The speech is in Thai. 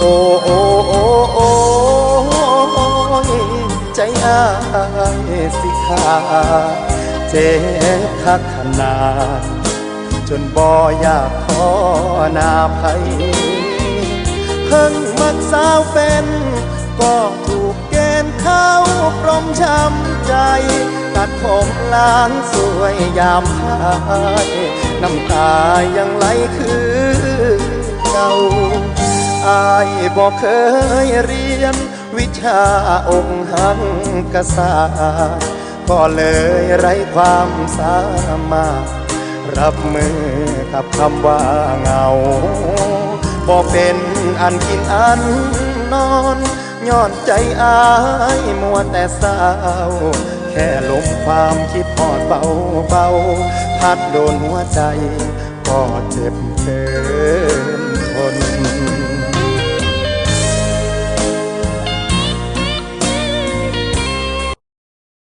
โอ้โอ้โอ้โอ้ใจอายสิขาเจ็บคักขนาด จนบ่อยากขอนาภัย เพิ่งมักสาวเป็นก็ถูกเกณฑ์เข้าปรมช้ำใจ ตัดผมล้างสวยยามพาย น้ำตายังไหลคือเก่า อายบอกเคยเรียน วิชาอกหังกษาตร์ก็เลยไร้ความสามารถ รับมือกับคำว่าเงาบอกเป็นอันกินอันนอนย้อนใจอายมัวแต่เศร้า แค่ลมความคิดพอดเบาเบาพัดโดนหัวใจก็เจ็บเกิน